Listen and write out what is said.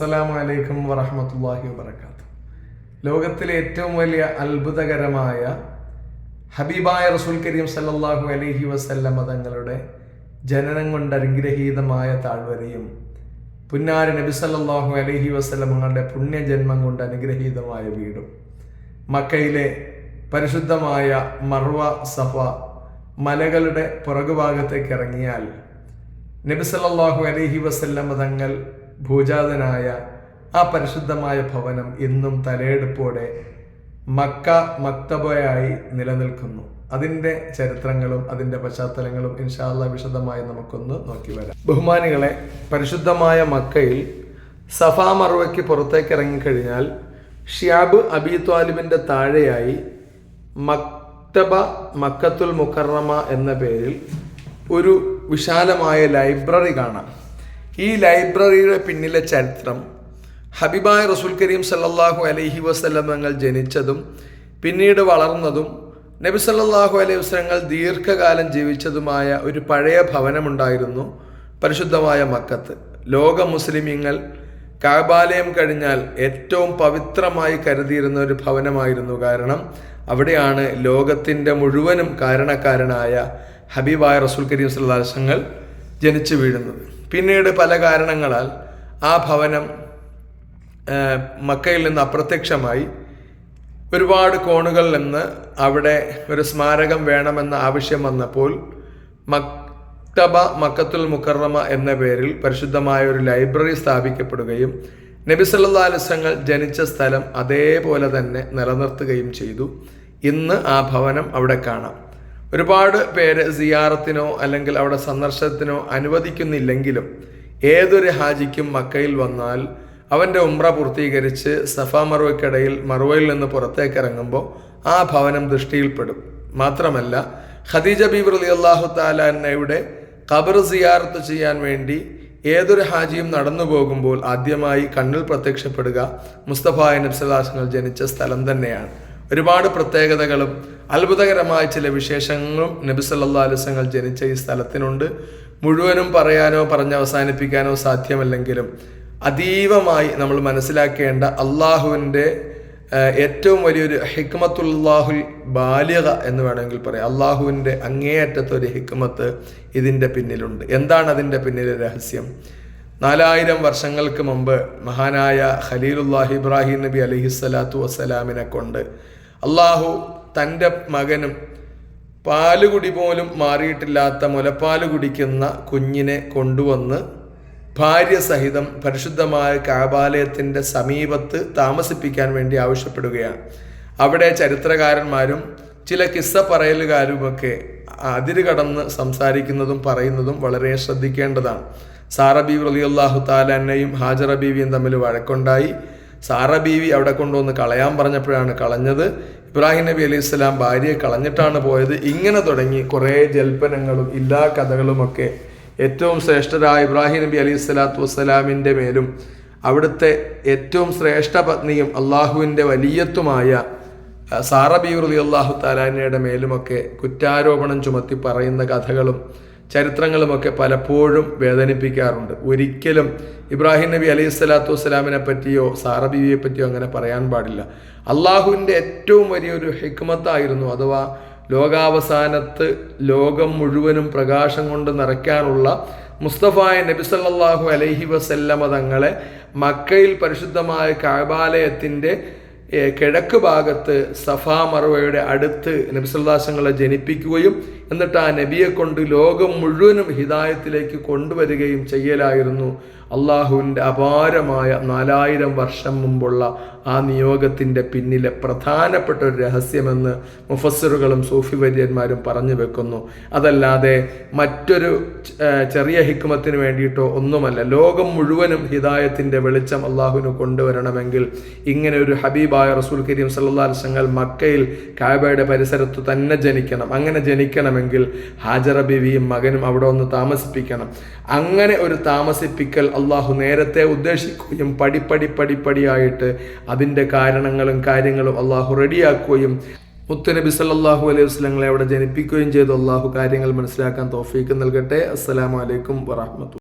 അസ്സലാമു അലൈക്കും വറഹമത്തല്ലാഹി വബർക്കാത്തു ലോകത്തിലെ ഏറ്റവും വലിയ അത്ഭുതകരമായ ഹബീബായ റസൂൽ കരീം സല്ലാഹു അലൈഹി വസല്ലം തങ്ങളുടെ ജനനം കൊണ്ട് അനുഗ്രഹീതമായ താഴ്വരയും പുന്നാരി നബി സല്ലാഹു അലൈഹി വസല്ലമങ്ങളുടെ പുണ്യജന്മം കൊണ്ട് അനുഗ്രഹീതമായ വീടും മക്കയിലെ പരിശുദ്ധമായ മർവ സഫ മലകളുടെ പുറകുഭാഗത്തേക്ക് ഇറങ്ങിയാൽ നബി സല്ലല്ലാഹു അലൈഹി വസല്ലം തങ്ങൾ ഭൂജാതനായ ആ പരിശുദ്ധമായ ഭവനം ഇന്നും തലയെടുപ്പോടെ മക്ക മക്തബയായി നിലനിൽക്കുന്നു. അതിന്റെ ചരിത്രങ്ങളും അതിന്റെ പശ്ചാത്തലങ്ങളും ഇൻഷാല്ല വിശദമായി നമുക്കൊന്ന് നോക്കി വരാം. ബഹുമാനികളെ പരിശുദ്ധമായ മക്കയിൽ സഫാ മറുവയ്ക്ക് പുറത്തേക്ക് ഇറങ്ങിക്കഴിഞ്ഞാൽ ഷിയാബ് അബി ത്വാലിബിന്റെ താഴെയായി മക്തബ മക്കത്തുൽ മുക്കറമ എന്ന പേരിൽ ഒരു വിശാലമായ ലൈബ്രറി കാണാം. ഈ ലൈബ്രറിയുടെ പിന്നിലെ ചരിത്രം ഹബീബായ റസൂൽ കരീം സല്ലാഹു അലൈഹി വസ്ലമങ്ങൾ ജനിച്ചതും പിന്നീട് വളർന്നതും നബി സല്ലാഹു അലൈഹി വസ്ലങ്ങൾ ദീർഘകാലം ജീവിച്ചതുമായ ഒരു പഴയ ഭവനമുണ്ടായിരുന്നു പരിശുദ്ധമായ മക്കത്ത്. ലോക മുസ്ലിമീങ്ങൾ കാബാലയം കഴിഞ്ഞാൽ ഏറ്റവും പവിത്രമായി കരുതിയിരുന്ന ഒരു ഭവനമായിരുന്നു. കാരണം അവിടെയാണ് ലോകത്തിന്റെ മുഴുവനും കാരണക്കാരനായ ഹബീബായ റസൂൽ കരീം സല്ലാസങ്ങൾ ജനിച്ചു വീഴുന്നത്. പിന്നീട് പല കാരണങ്ങളാൽ ആ ഭവനം മക്കയിൽ നിന്ന് അപ്രത്യക്ഷമായി. ഒരുപാട് കോണുകളിൽ നിന്ന് അവിടെ ഒരു സ്മാരകം വേണമെന്ന ആവശ്യം വന്നപ്പോൾ മക്തബ മക്കത്തുൽ മുക്കറമ എന്ന പേരിൽ പരിശുദ്ധമായ ഒരു ലൈബ്രറി സ്ഥാപിക്കപ്പെടുകയും നബി സല്ലാ ജനിച്ച സ്ഥലം അതേപോലെ തന്നെ നിലനിർത്തുകയും ചെയ്തു. ഇന്ന് ആ ഭവനം അവിടെ കാണാം. ഒരുപാട് പേര് സിയാറത്തിനോ അല്ലെങ്കിൽ അവിടെ സന്ദർശനത്തിനോ അനുവദിക്കുന്നില്ലെങ്കിലും ഏതൊരു ഹാജിക്കും മക്കയിൽ വന്നാൽ അവന്റെ ഉമ്ര പൂർത്തീകരിച്ച് സഫ മറുവയ്ക്കിടയിൽ മറുവയിൽ നിന്ന് പുറത്തേക്ക് ഇറങ്ങുമ്പോൾ ആ ഭവനം ദൃഷ്ടിയിൽപ്പെടും. മാത്രമല്ല ഖദീജ ബീബ് അലി അള്ളാഹു താലാന്നയുടെ ഖബർ സിയാറത്ത് ചെയ്യാൻ വേണ്ടി ഏതൊരു ഹാജിയും നടന്നു പോകുമ്പോൾ ആദ്യമായി കണ്ണിൽ പ്രത്യക്ഷപ്പെടുക മുസ്തഫായ നബ്സലാസങ്ങൾ ജനിച്ച സ്ഥലം തന്നെയാണ്. ഒരുപാട് പ്രത്യേകതകളും അത്ഭുതകരമായ ചില വിശേഷങ്ങളും നബി സല്ലാ അലുസങ്ങൾ ജനിച്ച ഈ സ്ഥലത്തിനുണ്ട്. മുഴുവനും പറയാനോ പറഞ്ഞ് അവസാനിപ്പിക്കാനോ സാധ്യമല്ലെങ്കിലും അതീവമായി നമ്മൾ മനസ്സിലാക്കേണ്ട അള്ളാഹുവിന്റെ ഏറ്റവും വലിയൊരു ഹിക്മത്തുല്ലാഹുൽ ബാലിക എന്ന് വേണമെങ്കിൽ പറയാം. അള്ളാഹുവിന്റെ അങ്ങേയറ്റത്തെ ഒരു ഹിക്മത്ത് ഇതിന്റെ പിന്നിലുണ്ട്. എന്താണ് അതിന്റെ പിന്നിലെ രഹസ്യം? നാലായിരം വർഷങ്ങൾക്ക് മുമ്പ് മഹാനായ ഖലീലുല്ലാഹി ഇബ്രാഹിം നബി അലഹിസ്വലാത്തു വസ്സലാമിനെ കൊണ്ട് അള്ളാഹു തന്റെ മകനും പാലുകുടി പോലും മാറിയിട്ടില്ലാത്ത മുലപ്പാൽ കുടിക്കുന്ന കുഞ്ഞിനെ കൊണ്ടുവന്ന് ഭാര്യ സഹിതം പരിശുദ്ധമായ കാബാലയത്തിന്റെ സമീപത്ത് താമസിപ്പിക്കാൻ വേണ്ടി ആവശ്യപ്പെടുകയാണ്. അവിടെ ചരിത്രകാരന്മാരും ചില കിസ്സ പറയലുകാരുമൊക്കെ അതിര് കടന്ന് സംസാരിക്കുന്നതും പറയുന്നതും വളരെ ശ്രദ്ധിക്കേണ്ടതാണ്. സാറബി റലിയല്ലാഹു താലാനെയും ഹാജറ ബീവിയും തമ്മിൽ വഴക്കുണ്ടായി. സാറ ബീവി അവിടെ കൊണ്ടുവന്ന് കളയാൻ പറഞ്ഞപ്പോഴാണ് കളഞ്ഞത്. ഇബ്രാഹിം നബി അലൈഹി സ്വലാം ഭാര്യയെ കളഞ്ഞിട്ടാണ് പോയത്. ഇങ്ങനെ തുടങ്ങി കുറേ ജൽപ്പനങ്ങളും ഇല്ലാ കഥകളുമൊക്കെ. ഏറ്റവും ശ്രേഷ്ഠരായ ഇബ്രാഹിം നബി അലൈഹി സ്വലാത്തു വസ്സലാമിന്റെ മേലും അവിടുത്തെ ഏറ്റവും ശ്രേഷ്ഠ പത്നിയും അള്ളാഹുവിന്റെ വലിയത്തുമായ സാറ ബീർ അലി അള്ളാഹു താലാനയുടെ മേലുമൊക്കെ കുറ്റാരോപണം ചുമത്തി പറയുന്ന കഥകളും ചരിത്രങ്ങളുമൊക്കെ പലപ്പോഴും വേദനിപ്പിക്കാറുണ്ട്. ഒരിക്കലും ഇബ്രാഹിം നബി അലൈഹി സ്വലാത്തു വസ്സലാമിനെ പറ്റിയോ സാറ ബീവിയെ പറ്റിയോ അങ്ങനെ പറയാൻ പാടില്ല. അള്ളാഹുവിന്റെ ഏറ്റവും വലിയൊരു ഹിക്മത്തായിരുന്നു അഥവാ ലോകാവസാനത്ത് ലോകം മുഴുവനും പ്രകാശം കൊണ്ട് നിറയ്ക്കാനുള്ള മുസ്തഫായ നബി സല്ലാഹു അലൈഹി വസല്ലമ തങ്ങളെ മക്കയിൽ പരിശുദ്ധമായ കാബാലയത്തിന്റെ കിഴക്ക് ഭാഗത്ത് സഫാ മറുവയുടെ അടുത്ത് നബിസുല്ലാസങ്ങളെ ജനിപ്പിക്കുകയും എന്നിട്ട് ആ നബിയെ കൊണ്ട് ലോകം മുഴുവനും ഹിദായത്തിലേക്ക് കൊണ്ടുവരികയും ചെയ്യലായിരുന്നു. അള്ളാഹുവിന്റെ അപാരമായ നാലായിരം വർഷം മുമ്പുള്ള ആ നിയോഗത്തിന്റെ പിന്നിലെ പ്രധാനപ്പെട്ട ഒരു രഹസ്യമെന്ന് മുഫസ്സിറുകളും സൂഫി വര്യന്മാരും പറഞ്ഞു വെക്കുന്നു. അതല്ലാതെ മറ്റൊരു ചെറിയ ഹിക്മത്തിന് വേണ്ടിയിട്ടോ ഒന്നുമല്ല. ലോകം മുഴുവനും ഹിദായത്തിന്റെ വെളിച്ചം അള്ളാഹുവിന് കൊണ്ടുവരണമെങ്കിൽ ഇങ്ങനെ ഒരു ഹബീബായ റസൂൽ കരീം സല്ലാ അലസങ്ങൾ മക്കയിൽ കാബയുടെ പരിസരത്ത് തന്നെ ജനിക്കണം. അങ്ങനെ ജനിക്കണമെങ്കിൽ ഹാജറ ബിവിയും മകനും അവിടെ ഒന്ന് താമസിപ്പിക്കണം. അങ്ങനെ ഒരു താമസിപ്പിക്കൽ അള്ളാഹു നേരത്തെ ഉദ്ദേശിക്കുകയും പടിപ്പടി പടിപ്പടിയായിട്ട് അതിന്റെ കാരണങ്ങളും കാര്യങ്ങളും അള്ളാഹു റെഡിയാക്കുകയും മുത്തനബി സല്ലാഹു അലൈഹി വസ്ലങ്ങളെ അവിടെ ജനിപ്പിക്കുകയും ചെയ്തു. അള്ളാഹു കാര്യങ്ങൾ മനസ്സിലാക്കാൻ തോഫീക്ക് നൽകട്ടെ. അസ്സലാമലൈക്കും വറഹമത്തു